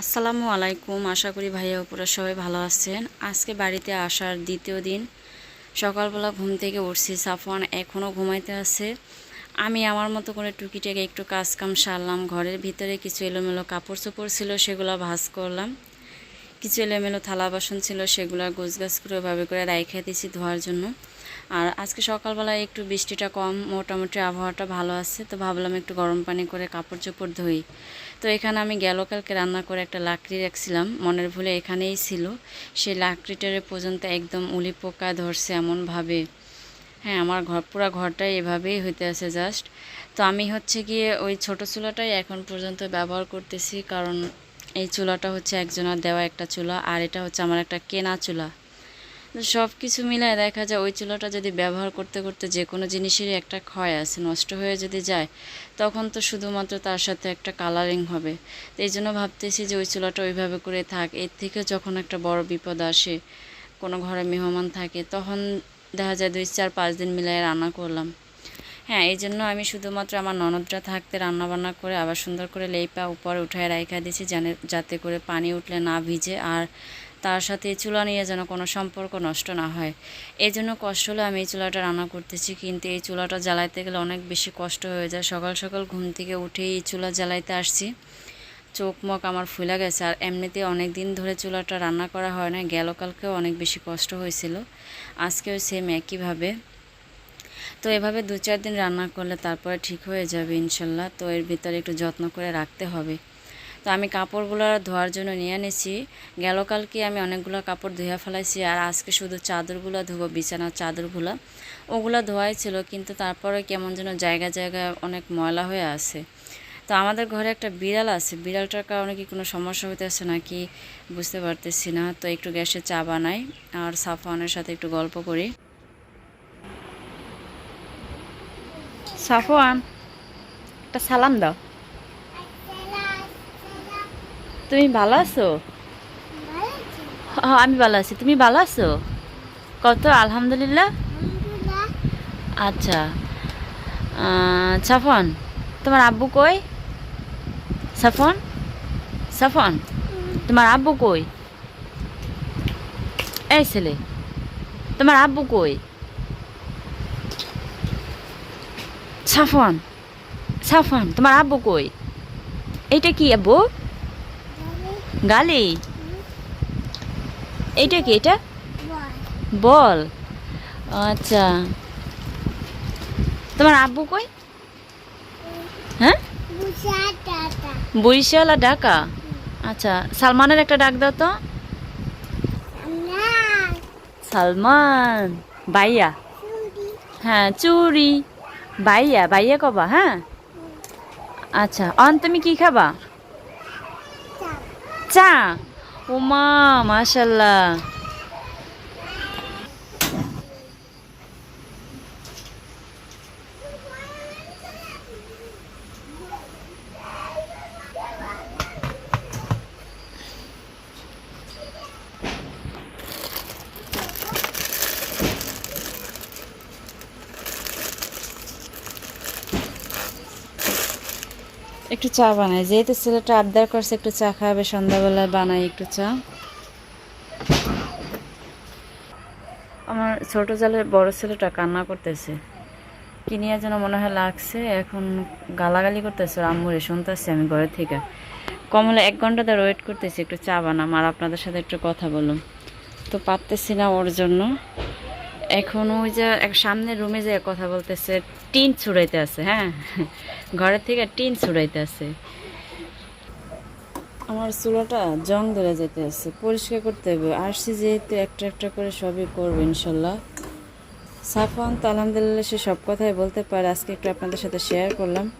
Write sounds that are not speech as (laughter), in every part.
আসসালামু আলাইকুম। আশা করি ভাইয়া উপরা সবাই ভালো আছেন। আজকে বাড়িতে আসার দ্বিতীয় দিন। সকালবেলা ঘুম থেকে উঠছি। সাফওয়ান এখনও ঘুমাইতে আছে। আমি আমার মতো করে টুকিটাকে একটু কাজ কাম সারলাম। ঘরের ভিতরে কিছু এলোমেলো কাপড় চোপড় ছিল, সেগুলো ভাজ করলাম। কিছু এলোমেলো থালা বাসন ছিল, সেগুলো গোছগাছ করে ওভাবে করে রাইখে দিয়েছি ধোয়ার জন্য। আর আজকে সকালবেলায় একটু বৃষ্টিটা কম, মোটামুটি আবহাওয়াটা ভালো আছে, তো ভাবলাম একটু গরম পানি করে কাপড় চোপড় ধুই। তো এখানে আমি গেল কালকে রান্না করে একটা লাকড়ি রাখছিলাম, মনের ভুলে এখানেই ছিল। সেই লাকড়িটারে পর্যন্ত একদম উলি পোকা ধরছে এমনভাবে। হ্যাঁ আমার ঘর, পুরো ঘরটাই এভাবেই হইতে আছে জাস্ট তো আমি হচ্ছে গিয়ে ওই ছোটো চুলাটাই এখন পর্যন্ত ব্যবহার করতেছি, কারণ এই চুলাটা হচ্ছে একজনের দেওয়া একটা চুলা, আর এটা হচ্ছে আমার একটা কেনা চুলা। সব কিছু মিলায় দেখা যায় ওই চুলাটা যদি ব্যবহার করতে করতে যে কোনো জিনিসেরই একটা ক্ষয় আছে, নষ্ট হয়ে যদি যায়, তখন তো শুধুমাত্র তার সাথে একটা কালারিং হবে। তো এই জন্য ভাবতেছি যে ওই চুলাটা ওইভাবে করে থাক। এর থেকে যখন একটা বড় বিপদ আসে, কোনো ঘরে মেহমান থাকে, তখন দেখা যায় দুই চার পাঁচ দিন মিলাই রান্না করলাম। হ্যাঁ এই জন্য আমি শুধুমাত্র আমার ননদরা থাকতে রান্নাবান্না করে আবার সুন্দর করে লেপা উপরে উঠায় রাইখা দিয়েছি যাতে করে পানি উঠলে না ভিজে আর তার সাথে চুলা নিয়ে যেন কোনো সম্পর্ক নষ্ট না হয়। এই জন্য কষ্ট হলে আমি এই চুলাটা রান্না করতেছি, কিন্তু এই চুলাটা জ্বালাইতে গেলে অনেক বেশি কষ্ট হয়ে যায়। সকাল সকাল ঘুম থেকে উঠে এই চুলা জ্বালাইতে আসছি। চোখ মুখ আমার ফুলে গেছে আর এমনিতে অনেক দিন ধরে চুলাটা রান্না করা হয় না গেল কালকেও অনেক বেশি কষ্ট হয়েছিল। আজকেও সেম একইভাবে। তো এভাবে দু চার দিন রান্না করলে তারপরে ঠিক হয়ে যাবে ইনশাল্লাহ। তো এর ভিতরে একটু যত্ন করে রাখতে হবে। তো আমি কাপড়গুলো ধোয়ার জন্য নিয়ে এনেছি গেল কালকে আমি অনেকগুলো কাপড় ধুয়ে ফেলাইছি আর আজকে শুধু চাদরগুলো ধোবো, বিছানার চাদরগুলো। ওগুলো ধোয়াই ছিল কিন্তু তারপরে কেমন যেন জায়গা জায়গায় অনেক ময়লা হয়ে আছে। তো আমাদের ঘরে একটা বিড়াল আছে। বিড়ালটার কারণে কি কোনো সমস্যা হইতেছে নাকি বুঝতে পারতেছি না। তো একটু গ্যাসে চা বানাই আর সাফওয়ানের সাথে একটু গল্প করি। সাফওয়ান, একটা সালাম দাও। তুমি ভালো আছো? আমি ভালো আছি। তুমি ভালো আছো? কত? আলহামদুলিল্লাহ। আচ্ছা। সাফন তোমার আব্বু কই? সাফন সাফন তোমার আব্বু কই? এই ছেলে, তোমার আব্বু কই? সাফন সাফন তোমার আব্বু কই? এইটা কি আব্বু? গালি? এইটা কি এটা? বল। আচ্ছা। তোমার আব্বু কই? হ্যাঁ? বরিশাল আর ঢাকা? আচ্ছা সালমানের একটা ডাক দাও তো। সালমান। বাইয়া হ্যাঁ চুরি। বাইয়া বাইয়া কবা হ্যাঁ? আচ্ছা অন তুমি কি খাবা? চা। ওমা মাশাল্লাহ। একটু চা বানাই। যেহেতু ছেলেটা আবদার করছে, একটু চা খাবে সন্ধ্যাবেলায় বানাই একটু চা। আমার ছোট জালের বড় ছেলেটা কান্না করতেছে। কি নিয়ে যেন মনে হয় লাগছে, এখন গালাগালি করতেছে আম্মুরে শুনতেছি আমি ঘরে থেকে। কমলে এক ঘণ্টা ধরে ওয়েট করতেছি, একটু চা বানাম, আর আপনাদের সাথে একটু কথা বলুন তো পারতেছি না ওর জন্য। এখন ওই যে এক সামনের রুমে যে কথা বলতেছে, টিন ছুড়াইতে আছে হ্যাঁ? ঘরের থেকে টিন ছুড়াইতে আছে। আমার চুলাটা জং ধরে যেতে আছে, পরিষ্কার করতে হবে। আসছি যেহেতু একটা একটা করে সবই করব, ইনশাল্লাহ। সাফান তো আলহামদুলিল্লাহ সে সব কথাই বলতে পারে। আজকে একটু আপনাদের সাথে শেয়ার করলাম।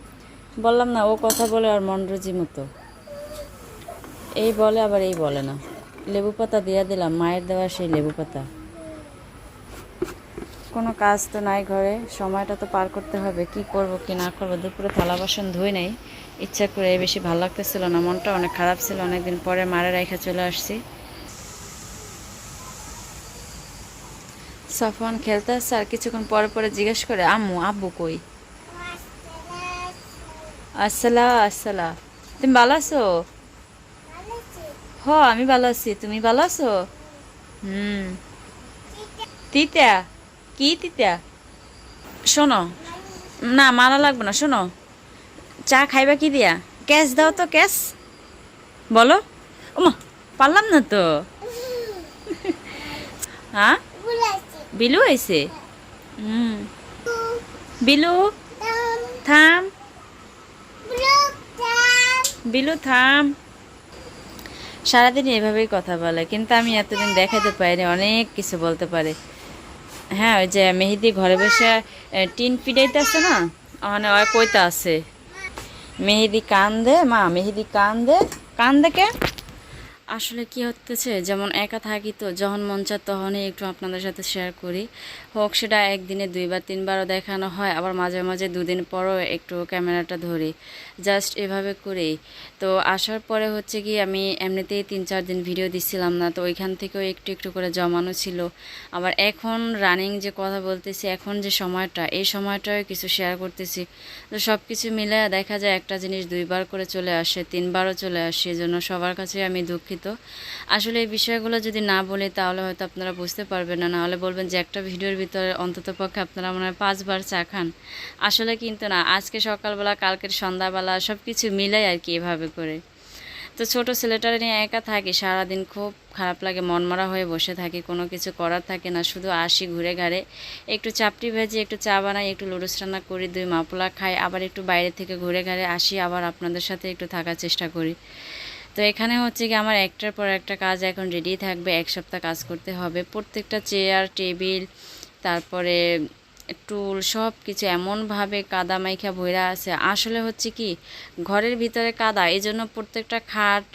বললাম না, ও কথা বলে আর মনরজি মতো। এই বলে, আবার এই বলে না। লেবু পাতা দিয়া দিলাম, মায়ের দেওয়া সেই লেবু পাতা। কোনো কাজ তো নাই ঘরে, সময়টা তো পার করতে হবে, কি করব, কি না করব, দুপুরে থালা বাসন ধুই নাই, ইচ্ছা করে বেশি ভালো লাগতেছিল না, মনটা অনেক খারাপ ছিল, অনেকদিন পরে মারে রেখে চলে আসছি। সাফওয়ান খেলতে আসছে, আর কিছুক্ষণ পরে পরে জিজ্ঞেস করে, আম্মু, আব্বু কই? আসসালা আসসালা। তুমি ভালো আছো? হ, আমি ভালো আছি। তুমি ভালো আছো? হুম। তিতা? কি তিতা? শোনো। না, মালা লাগবে না, শোনো। চা খাইবা কি দিয়া? ক্যাশ দাও তো ক্যাশ বলো। ওমা পারলাম না তো। হ্যাঁ? বিলু আইছে? হুম। বিলু, থাম। বিলু, থাম। সারাদিন এভাবেই কথা বলে, কিন্তু আমি এতদিন দেখাতে পারিনি, অনেক কিছু বলতে পারে। হ্যাঁ ওই যে মেহেদি ঘরে বসে টিন টিন পিটাইতেছে না ওখানে ওই কইতা আছে মেহেদি কান দে মা, মেহেদি কান দে কান দে কে? আসলে কি হতেছে, যেমন একা থাকি তো, যখন মন চায় তখনই একটু আপনাদের সাথে শেয়ার করি। হোক, সেটা একদিনে দুইবার, তিনবারও দেখানো হয়, আবার মাঝে মাঝে দুদিন পরও একটু ক্যামেরাটা ধরি। জাস্ট এভাবে করেই। তো আসার পরে হচ্ছে কি আমি এমনিতেই তিন চার দিন ভিডিও দিচ্ছিলাম না, তো ওইখান থেকেও একটু একটু করে জমানো ছিল। আবার এখন রানিং যে কথা বলতেছি, এখন যে সময়টা, এই সময়টাও কিছু শেয়ার করতেছি। তো সব কিছু মিলে দেখা যায় একটা জিনিস দুইবার করে চলে আসে, তিনবারও চলে আসে জন্য সবার কাছে আমি দুঃখিত। আসলে এই বিষয়গুলো যদি না বলি, তাহলে হয়তো আপনারা বুঝতে পারবেন না। নাহলে বলবেন যে একটা ভিডিওর ভিতরে অন্তত পক্ষে আপনারা মনে হয় পাঁচবার চা খান। আসলে কিন্তু না, আজকে সকালবেলা, কালকের সন্ধ্যাবেলা সব কিছু মিলাই আর কি এভাবে করে। তো ছোট ছেলেটার নিয়ে একা থাকি, সারাদিন খুব খারাপ লাগে, মনমরা হয়ে বসে থাকি, কোনো কিছু করার থাকে না, শুধু আসি ঘুরে ঘাড়ে। একটু চাপটি ভেজে, একটু চা বানাই, একটু লুডুস রান্না করি, দুই মাপলা খাই, আবার একটু বাইরে থেকে ঘুরে ঘাড়ে আসি, আবার আপনাদের সাথে একটু থাকার চেষ্টা করি। তো এখানে হচ্ছে কি আমার একটার পর একটা কাজ এখন রেডি থাকবে, এক সপ্তাহ কাজ করতে হবে। প্রত্যেকটা চেয়ার টেবিল তারপরে টুল সব কিছু এমনভাবে কাদা মাইখা ভইরা আছে। আসলে হচ্ছে কি, ঘরের ভিতরে কাদা এই জন্য প্রত্যেকটা খাট,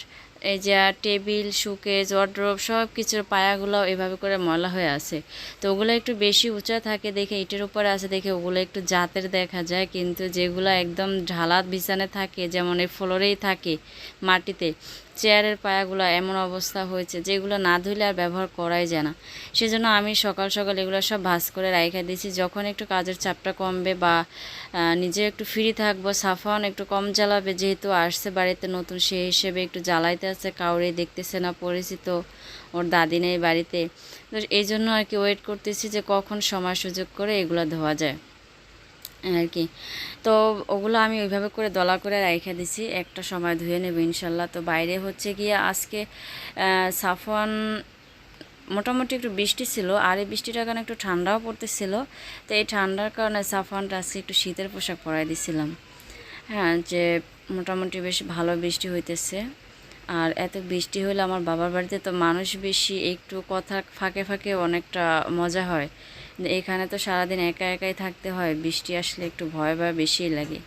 এই যে টেবিল সুকেজ ওয়ার্ড্রোব সব কিছুর পায়াগুলো এভাবে করে ময়লা হয়ে আছে। তো ওগুলো একটু বেশি উঁচা থাকে দেখে, ইটের উপরে আছে দেখে ওগুলো একটু জাতের দেখা যায়, কিন্তু যেগুলো একদম ঢালাত বিছানে থাকে, যেমন এই ফ্লোরেই থাকে মাটিতে চেয়ারের পায়াগুলো এমন অবস্থা হয়েছে যেগুলো না ধুলে আর ব্যবহার করাই যায় না। সেজন্য আমি সকাল সকাল এগুলো সব ভাজ করে রাইখা দিয়েছি। যখন একটু কাজের চাপটা কমবে বা নিজে একটু ফ্রি থাকব, সাফান একটু কম জ্বালাবে, যেহেতু আসছে বাড়িতে নতুন সেই হিসেবে একটু জ্বালাইতে আছে, কাউরে দেখতেছে না, পরিচিত ওর দাদি নেই বাড়িতে। তো এই জন্য আর কি ওয়েট করতেছি যে কখন সময় সুযোগ করে এগুলো ধোয়া যায়। আর কি তো ওগুলো আমি ওইভাবে করে দলা করে রেখে দিছি, একটা সময় ধুয়ে নেব ইনশাল্লাহ। তো বাইরে হচ্ছে গিয়ে আজকে সাফওয়ান, মোটামুটি একটু বৃষ্টি ছিল, আর এই বৃষ্টিটার কারণে একটু ঠান্ডাও পড়তেছিল। তো এই ঠান্ডার কারণে সাফওয়ানটা আজকে একটু শীতের পোশাক পরাই দিছিলাম। হ্যাঁ যে মোটামুটি বেশ ভালো বৃষ্টি হইতেছে। আর এত বৃষ্টি হলে আমার বাবার বাড়িতে তো মানুষ বেশি একটু কথা ফাঁকে ফাঁকে অনেকটা মজা হয়। এখানে তো সারাদিন একা একাই থাকতে হয়, বৃষ্টি আসলে একটু ভয় ভয় বেশিই লাগে।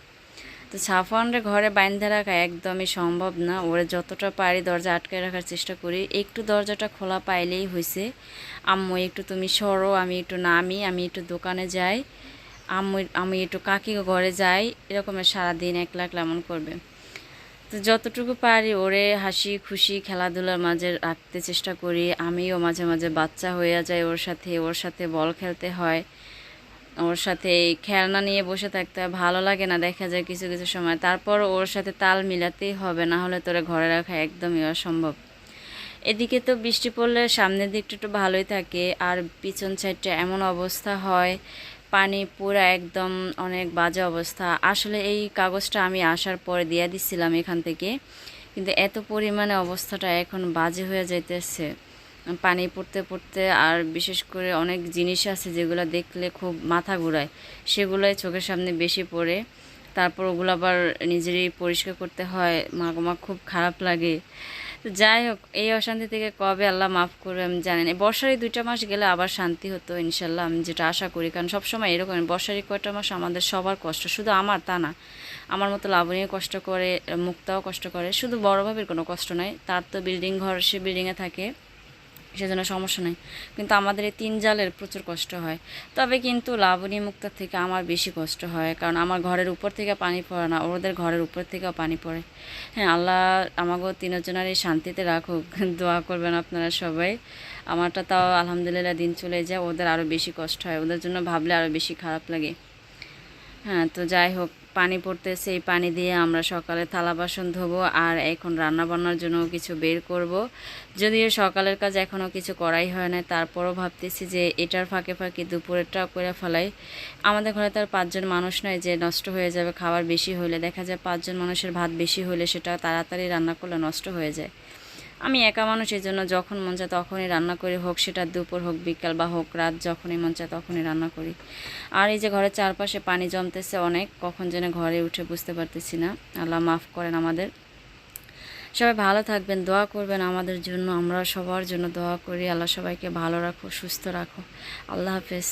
তো সাফওয়ানরে ঘরে বাইন্ধে রাখা একদমই সম্ভব না। ওরে যতটা পারি দরজা আটকে রাখার চেষ্টা করি। একটু দরজাটা খোলা পাইলেই হয়েছে আম্মু, একটু তুমি সরো, আমি একটু নামি, আমি একটু দোকানে যাই। আম্মু আমি একটু কাকি ঘরে যাই। এরকমের সারাদিন একলা একলা এমন করবে। তো যতটুকু পারি ওরে হাসি খুশি খেলাধুলার মাঝে রাখতে চেষ্টা করি। আমিও মাঝে মাঝে বাচ্চা হয়ে যাই ওর সাথে ওর সাথে বল খেলতে হয়। ওর সাথে খেলনা নিয়ে বসে থাকতে হয়, ভালো লাগে না দেখা যায় কিছু কিছু সময়। তারপর ওর সাথে তাল মিলাতেই হবে, না হলে তোরে ঘরে রাখা একদমই অসম্ভব। এদিকে তো বৃষ্টি পড়লে সামনের দিকটা একটু ভালোই থাকে, আর পিছন সাইডটা এমন অবস্থা হয় পানি পুরো একদম অনেক বাজে অবস্থা। আসলে এই কাগজটা আমি আসার পরে দিয়ে দিচ্ছিলাম এখান থেকে। কিন্তু এত পরিমাণে অবস্থাটা এখন বাজে হয়ে যাইতেছে। পানি পড়তে পড়তে আর বিশেষ করে অনেক জিনিস আছে যেগুলো দেখলে খুব মাথা ঘুরায়। সেগুলোই চোখের সামনে বেশি পড়ে। তারপর ওগুলো আবার নিজেরই পরিষ্কার করতে হয়। মা খুব খারাপ লাগে। যাই হোক, এই অশান্তি থেকে কবে আল্লাহ মাফ করবে আমি জানি না। বর্ষার এই দুইটা মাস গেলে আবার শান্তি হতো, ইনশাল্লাহ, আমি যেটা আশা করি। কারণ সবসময় এরকম, বর্ষার এই কয়টা মাস আমাদের সবার কষ্ট। শুধু আমার তা না, আমার মতো লাবণীয় কষ্ট করে, মুক্তাও কষ্ট করে। শুধু বড়ভাবের কোনো কষ্ট নয় তার তো বিল্ডিং ঘর, সে বিল্ডিংয়ে থাকে। সেজন্য সমস্যা নেই। কিন্তু আমাদের এই তিন জালের প্রচুর কষ্ট হয়। তবে কিন্তু লাবণী মুক্তার থেকে আমার বেশি কষ্ট হয়। কারণ আমার ঘরের উপর থেকে পানি পড়ে না, ওদের ঘরের উপর থেকেও পানি পড়ে। হ্যাঁ আল্লাহ আমাকেও তিনজনের এই শান্তিতে রাখুক। (laughs) দোয়া করবেন আপনারা সবাই। আমারটা তাও আলহামদুলিল্লাহ দিন চলে যায়, ওদের আরও বেশি কষ্ট হয়। ওদের জন্য ভাবলে আরও বেশি খারাপ লাগে। হ্যাঁ তো যাই হোক। পানি পড়তেছে, এই পানি দিয়ে আমরা সকালে থালা বাসন ধোবো আর এখন রান্না বান্নার জন্য কিছু বের করব। যদিও সকালের কাজ এখনও কিছু করাই হয় না তারপরও ভাবতেছি যে এটার ফাঁকে ফাঁকে দুপুরেরটা করে ফেলাই। আমাদের ঘরে তার পাঁচজন মানুষ নয় যে নষ্ট হয়ে যাবে, খাবার বেশি হলে দেখা যায় পাঁচজন মানুষের ভাত বেশি হলে সেটা তাড়াতাড়ি রান্না করলে নষ্ট হয়ে যায়। আমি একা মানুষ, এই জন্য যখন মন চায় তখনই রান্না করি, হোক সেটা দুপুর, হোক বিকাল বা হোক রাত, যখনই মন চায় তখনই রান্না করি। আর এই যে ঘরের চারপাশে পানি জমতেছে অনেক, কখন যেন ঘরে উঠে বুঝতে পারতেছি না। আল্লাহ মাফ করেন আমাদের। সবাই ভালো থাকবেন, দোয়া করবেন আমাদের জন্য, আমরা সবার জন্য দোয়া করি। আল্লাহ সবাইকে ভালো রাখো, সুস্থ রাখো। আল্লাহ হাফেজ।